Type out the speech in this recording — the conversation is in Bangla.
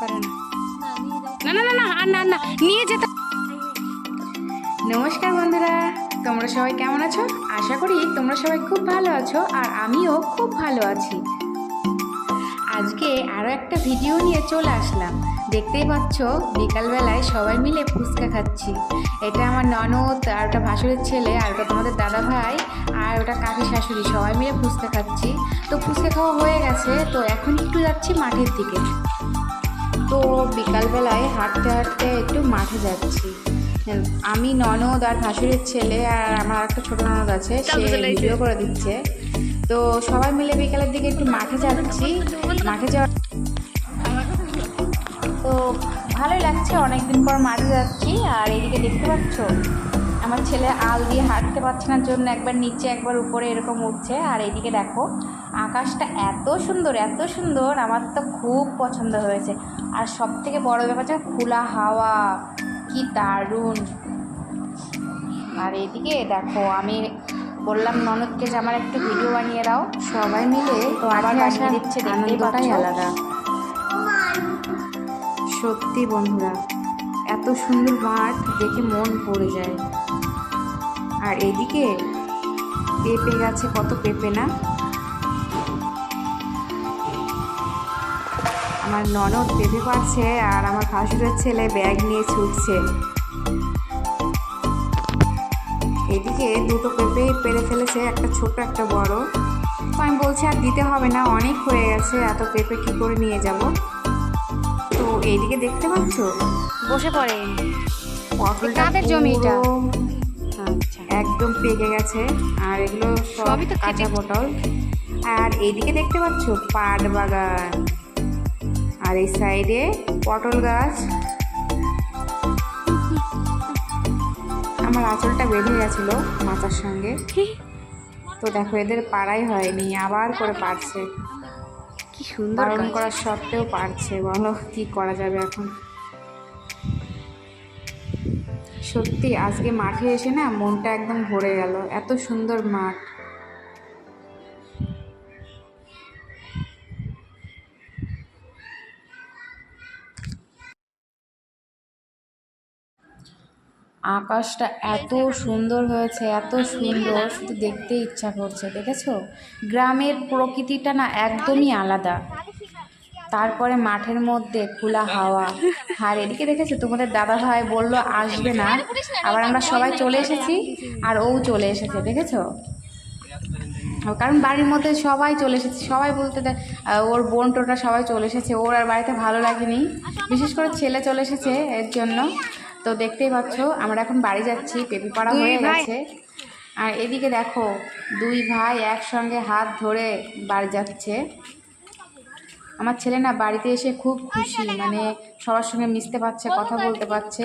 না। না না না আর না না নিয়ে যেতে নমস্কার বন্ধুরা তোমরা সবাই কেমন আছো? আশা করি তোমরা সবাই খুব ভালো আছো আর আমিও খুব ভালো আছি। আজকে আরও একটা ভিডিও নিয়ে চলে আসলাম। দেখতেই পাচ্ছ বিকালবেলায় সবাই মিলে ফুচকা খাচ্ছি। এটা আমার ননদ আর ওটা ভাসুরের ছেলে আর ওটা তোমাদের দাদা ভাই আর ওটা কাকি শাশুড়ি সবাই মিলে ফুচকা খাচ্ছি। তো ফুচকা খাওয়া হয়ে গেছে তো এখন একটু যাচ্ছি মাঠের দিকে। তো বিকালবেলায় হাঁটতে হাঁটতে একটু মাঠে যাচ্ছি। আমি ননদ আর ভাসুরের ছেলে আর আমার একটা ছোট ননদ আছে সে ভিডিও করে দিচ্ছে। তো সবাই মিলে বিকালের দিকে একটু মাঠে যাচ্ছি। মাঠে যাওয়ার তো ভালোই লাগছে অনেকদিন পর মাঠে যাচ্ছি। আর এদিকে দেখতে পাচ্ছ আমার ছেলে আল দিয়ে হাঁটতে পারছে না জন্য একবার নিচে একবার উপরে এরকম উঠছে। আর এদিকে দেখো আকাশটা এত সুন্দর এত সুন্দর আমার তো খুব পছন্দ হয়েছে। আর সব থেকে বড় ব্যাপার হচ্ছে খোলা হাওয়া কি দারুণ। আর এদিকে দেখো আমি বললাম ননদকে যে আমার একটু ভিডিও বানিয়ে দাও। সবাই মিলে তো আবার বানিয়ে দিচ্ছে আনন্দটাই আলাদা। সত্যি বন্ধুরা এত সুন্দর মাঠ দেখে মন পড়ে যায়। আর এদিকে পেঁপে গাছে কত পেঁপে না? আমার ননদ পেঁপে পাচ্ছে আর আমার ভাসুরের ছেলে ব্যাগ নিয়ে ছুটছে। এদিকে দুটো পেঁপে পেরে ফেলেছে একটা ছোট একটা বড়। তো আমি বলছি আর দিতে হবে না অনেক হয়ে গেছে এত পেঁপে কী করে নিয়ে যাব? তো এইদিকে দেখতে পাচ্ছ? বসে পড়ে। কাদের জমি এটা? আচ্ছা। একদম পেকে গেছে আর এগুলো সবই তো কাঁচা পটল। আর এইদিকে দেখতে পাচ্ছ? পাট বাগান। আর এই সাইডে পটল গাছ। আমার আঁচলটা বেঁধে গেছিল মাথার সঙ্গে। তো দেখো এদের পাড়াই হয়নি আবার করে পারছে কি সুন্দর বারণ করার সত্ত্বেও পারছে বলো কি করা যাবে এখন? সত্যি আজকে মাঠে এসে না মনটা একদম ভরে গেল এত সুন্দর মাঠ। আকাশটা এত সুন্দর হয়েছে, এত সুন্দর, শুধু দেখতে ইচ্ছা করছে, দেখেছ? গ্রামের প্রকৃতিটা না একদমই আলাদা। তারপরে মাঠের মধ্যে খোলা হাওয়া। আর এদিকে দেখেছ, তোমাদের দাদা ভাই বলল, আসবে না। আবার আমরা সবাই চলে এসেছি, আর ও চলে এসেছে, দেখেছ? কারণ বাড়ির মধ্যে সবাই চলে এসেছে, সবাই বলতে ওর বোন টোটা সবাই চলে এসেছে, ওর আর বাড়িতে ভালো লাগেনি। বিশেষ করে ছেলে চলে এসেছে এর জন্য। তো দেখতেই পাচ্ছ আমরা এখন বাড়ি যাচ্ছি পেঁপে পাড়া দুই হয়ে গেছে। আর এদিকে দেখো দুই ভাই একসঙ্গে হাত ধরে বাড়ি যাচ্ছে। আমার ছেলে না বাড়িতে এসে খুব খুশি মানে সবার সঙ্গে মিশতে পারছে কথা বলতে পারছে।